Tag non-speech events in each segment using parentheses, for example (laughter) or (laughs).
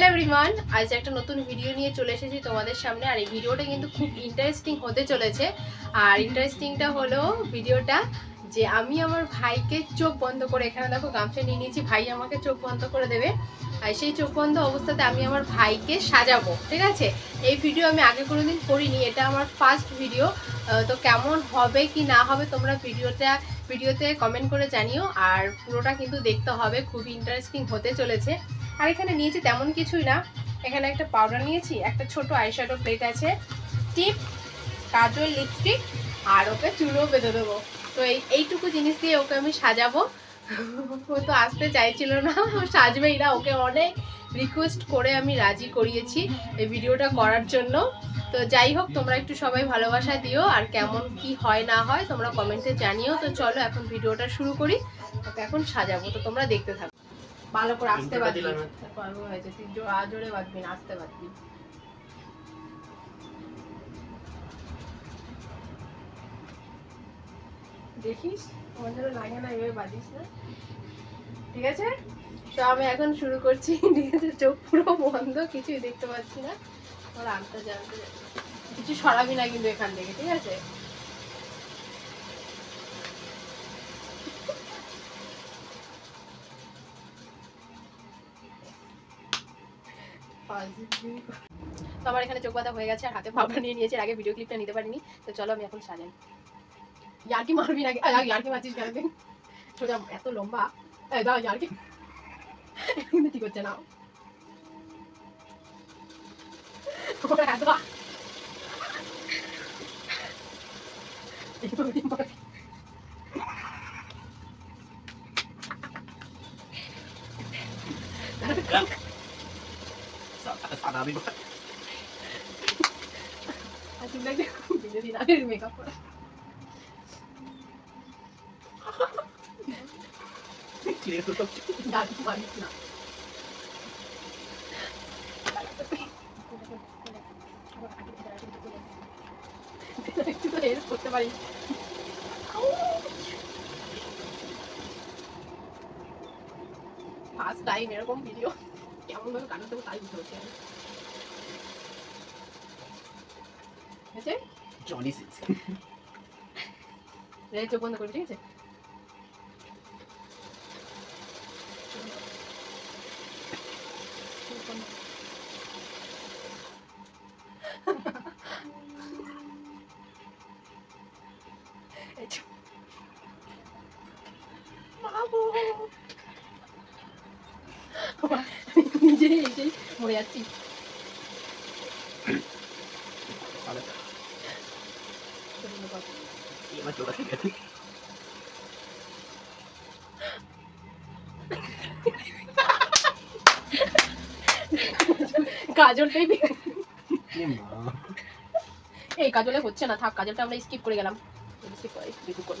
Hello everyone আজ একটা নতুন ভিডিও নিয়ে চলে এসেছি তোমাদের সামনে, আর এই ভিডিওটা কিন্তু খুব ইন্টারেস্টিং হতে চলেছে। আর ইন্টারেস্টিংটা হলো ভিডিওটা যে আমি আমার ভাইকে চোখ বন্ধ করে, এখানে দেখো গামছা নিয়ে নিয়েছি, ভাই আমাকে চোখ বন্ধ করে দেবে। আর সেই চোখ বন্ধ অবস্থাতে আমি আমার ভাইকে সাজাবো, ঠিক আছে? এই ভিডিও আমি আগে কোনো দিন করিনি, এটা আমার ফার্স্ট ভিডিও তো কেমন হবে কি না হবে তোমরা ভিডিওটা ভিডিওতে কমেন্ট করে জানিও, আর পুরোটা কিন্তু দেখতে হবে, খুব ইন্টারেস্টিং হতে চলেছে। আর এখানে নিয়েছি তেমন কিছুই না। এখানে একটা পাউডার নিয়েছি, একটা ছোট আইশ্যাডো প্লেট আছে। টিপ কাজল লিপস্টিক আর ওকে চুলও বেঁধে দেবো। তো এই, এইটুকু জিনিস দিয়ে ওকে আমি সাজাবো। ও তো আসতে চাইছিল না সাজবেই না। ওকে অনেক রিকোয়েস্ট করে আমি রাজি করিয়েছি এই ভিডিওটা করার জন্য। তো যাই হোক, তোমরা একটু সবাই ভালোবাসা দিও। আর কেমন কি হয় না হয়, তোমরা কমেন্টে জানিও। তো চলো এখন ভিডিওটা শুরু করি। ওকে এখন সাজাবো। তো তোমরা দেখতে থাকো। ভালো করে আসতে পারবি। পারব হয়েছে তুই জোরে বাঁধবি না আসতে পারবি। দেখিস আমার লাগে না এভাবে বাঁধিস না। ঠিক আছে? তো আমি এখন শুরু করছি। (laughs) ঠিক আছে চোখ পুরো বন্ধ কিছুই দেখতে পাচ্ছি না। আমার আনতে জানতে কিছু সরাবি না কিন্তু এখান থেকে ঠিক আছে? তো আমার এখানে চোখ বাঁধা হয়ে গেছে আর হাতে পাউডার নিয়ে নিয়েছে আগে ভিডিও ক্লিপটা নিতে পারিনি। তো চলো আমি এখন সাজাই। ইয়ার্কি মারবি না আ, ইয়ার্কি মারছিস কেন তুই? সোজা এত লম্বা। দাও ইয়ার্কি। কিন্তু ঠিক হচ্ছে না ওর এত এইভাবে মার। সাদা আমি আর তুমি লাগবে ভিডিও দিন আগের মেকআপ করা ক্লিয়ার করতে ইয়ার্কি মারিস না একটু তো হেল্প করতে পারিস ফার্স্ট টাইম এরকম ভিডিও কেমন ভাবে কাটাতে দেবো তাই বুঝতে পারছি আমি হয়েছে জনি সিক্স রে চোখ বন্ধ করবি ঠিক আছে চোখ বন্ধ। এই চোখ। বাবু। বাবা, আমি কাজলটাই এই কাজলে হচ্ছে না, থাক, কাজলটা আমরা স্কিপ করে গেলাম। স্কিপ করে স্কিপ করে।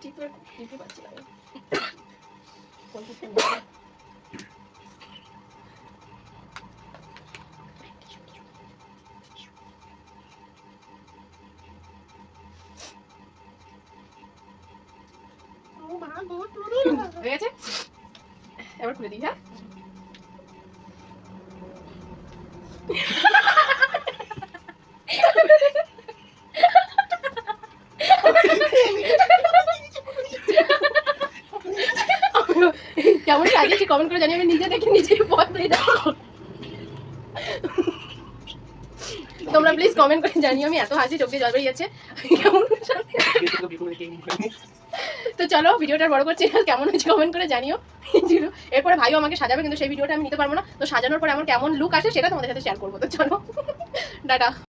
টিপের টিপে পাচ্ছি না। টিপে হয়ে গেছে? এবার খুলে দিই হ্যাঁ? কেমন সাজিয়েছি কমেন্ট করে জানি আমি নিজে দেখে নিজেই পথে তোমরা প্লিজ কমেন্ট করে জানিও, আমি এত হাসি চোখ জল বেরিয়ে যাচ্ছে কেমন তো চলো, ভিডিওটা বড় করছি কেমন হয়েছে কমেন্ট করে জানিও। এরপরে ভাইও আমাকে সাজাবে, কিন্তু সেই ভিডিওটা আমি নিতে পারব না। তো সাজানোর পরে আমার কেমন লুক আসে সেটা তোমাদের সাথে শেয়ার করব। তো চলো ডাটা